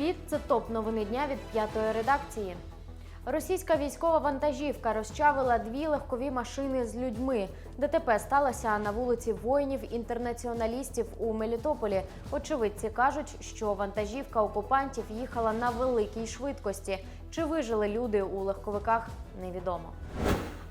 Привіт, це топ новини дня від п'ятої редакції. Російська військова вантажівка розчавила дві легкові машини з людьми. ДТП сталося на вулиці воїнів-інтернаціоналістів у Мелітополі. Очевидці кажуть, що вантажівка окупантів їхала на великій швидкості. Чи вижили люди у легковиках, невідомо.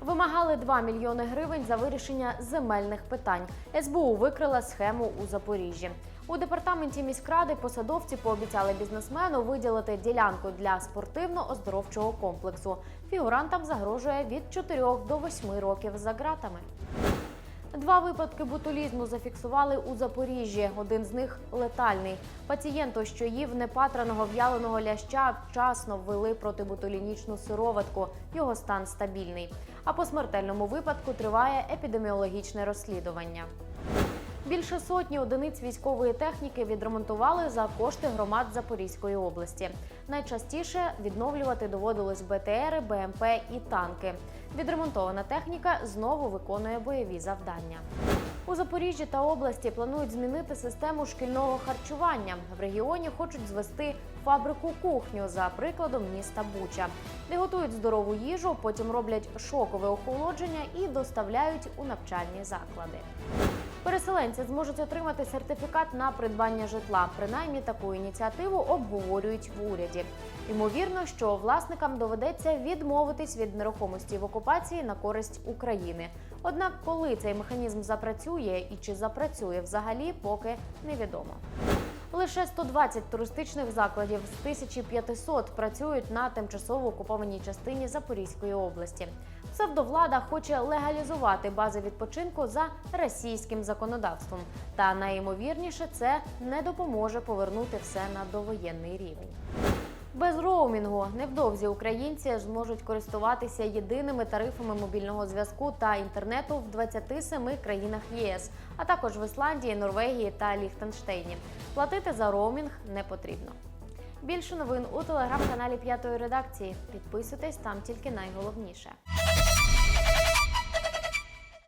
Вимагали 2 мільйони гривень за вирішення земельних питань. СБУ викрила схему у Запоріжжі. У департаменті міськради посадовці пообіцяли бізнесмену виділити ділянку для спортивно-оздоровчого комплексу. Фігурантам загрожує від 4 до 8 років за ґратами. Два випадки ботулізму зафіксували у Запоріжжі. Один з них летальний. Пацієнту, що їв непатраного в'яленого ляща, вчасно ввели протиботулінічну сироватку. Його стан стабільний. А по смертельному випадку триває епідеміологічне розслідування. Більше сотні одиниць військової техніки відремонтували за кошти громад Запорізької області. Найчастіше відновлювати доводилось БТРи, БМП і танки. Відремонтована техніка знову виконує бойові завдання. У Запоріжжі та області планують змінити систему шкільного харчування. В регіоні хочуть звести фабрику кухню за прикладом міста Буча, де готують здорову їжу, потім роблять шокове охолодження і доставляють у навчальні заклади. Переселенці зможуть отримати сертифікат на придбання житла. Принаймні таку ініціативу обговорюють в уряді. Ймовірно, що власникам доведеться відмовитись від нерухомості в окупації на користь України. Однак, коли цей механізм запрацює і чи запрацює взагалі, поки невідомо. Лише 120 туристичних закладів з 1500 працюють на тимчасово окупованій частині Запорізької області. Псевдовлада хоче легалізувати бази відпочинку за російським законодавством. Та найімовірніше це не допоможе повернути все на довоєнний рівень. Без роумінгу невдовзі українці зможуть користуватися єдиними тарифами мобільного зв'язку та інтернету в 27 країнах ЄС, а також в Ісландії, Норвегії та Ліхтенштейні. Платити за роумінг не потрібно. Більше новин у телеграм-каналі П'ятої редакції. Підписуйтесь там тільки найголовніше.